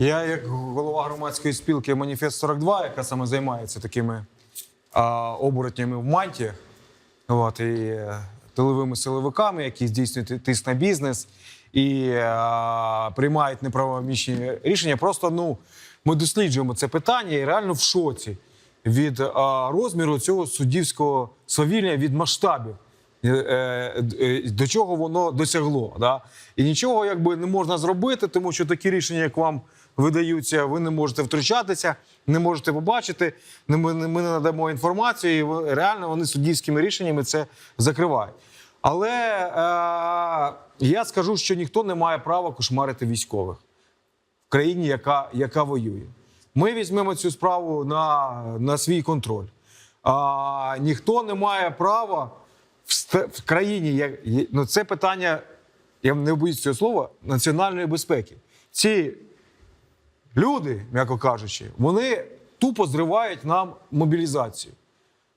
Я, як голова громадської спілки Маніфест 42, яка саме займається такими а, оборотнями в манті, от, і е, тиловими силовиками, які здійснюють тиск на бізнес і а, приймають неправомічні рішення. Просто ну, ми досліджуємо це питання і реально в шоці від а, розміру цього суддівського свавілля від масштабів. Е, е, е, До чого воно досягло, да? і нічого якби не можна зробити, тому що такі рішення, як вам видаються, ви не можете втручатися, не можете побачити. Ми, не- надамо інформацію, і реально вони суддівськими рішеннями це закривають. Але е, я скажу, що ніхто не має права кошмарити військових в країні, яка, яка воює. Ми візьмемо цю справу на, на свій контроль. А, ніхто не має права в, країні. Ну, це питання, я не боюсь цього слова, національної безпеки. Ці люди, м'яко кажучи, вони тупо зривають нам мобілізацію.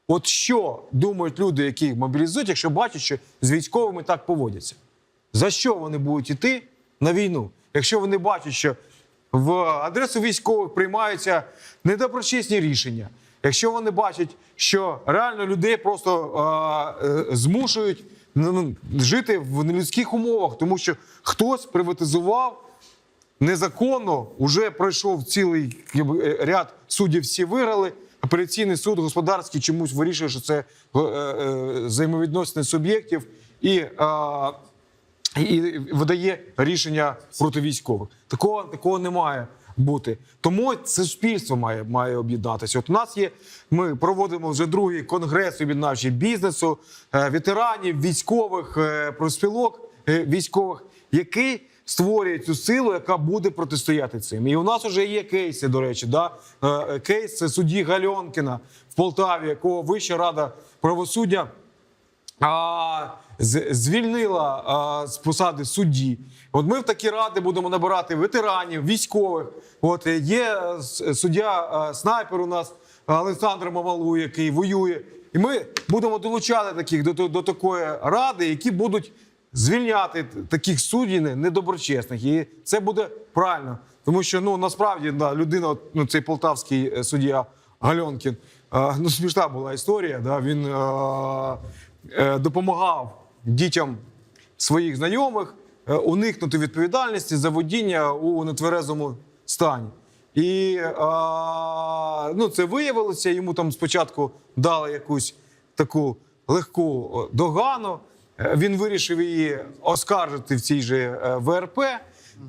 От що думають люди, які мобілізують, якщо бачать, що з військовими так поводяться? За що вони будуть йти на війну? Якщо вони бачать, що в адресу військових приймаються недоброчесні рішення, якщо вони бачать, що реально людей просто е, змушують ну, ну, жити в нелюдських умовах, тому що хтось приватизував незаконно, вже пройшов цілий е, ряд суддів, всі виграли. Апеляційний суд господарський чомусь вирішує, що це е, е, взаємовідносини суб'єктів і, е, і видає рішення проти військових. Такого, такого не має бути. Тому суспільство має, має об'єднатися. От у нас є, ми проводимо вже другий конгрес об'єднавчий бізнесу, е, ветеранів, військових, е, профспілок е, військових, який створює цю силу, яка буде протистояти цим. І у нас вже є кейси, до речі, да? Кейс судді Гальонкіна в Полтаві, якого Вища рада правосуддя а, з- звільнила а, з посади судді. От ми в такі ради будемо набирати ветеранів, військових. От е, є е, суддя е, снайпер у нас Олександр Мамалу, який воює. І ми будемо долучати таких до, до, до такої ради, які будуть звільняти таких суддів недоброчесних. І це буде правильно. Тому що ну насправді да, людина, ну, цей полтавський е, суддя Гальонкін, е, ну смішна була історія. Да, він е, е, допомагав дітям своїх знайомих е, уникнути відповідальності за водіння у нетверезому стані. І е, ну, це виявилося. Йому там спочатку дали якусь таку легку е, догану. Е, Він вирішив її оскаржити в цій же е, ВРП.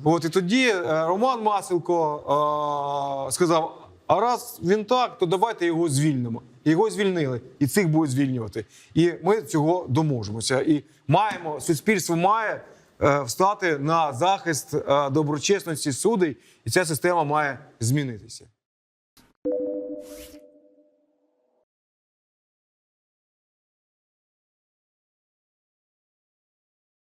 От і тоді е, Роман Масилко е, сказав: а раз він так, то давайте його звільнимо. Його звільнили, і цих будуть звільнювати. І ми цього доможемося. І маємо суспільство має е, встати на захист е, доброчесності судей, і ця система має змінитися.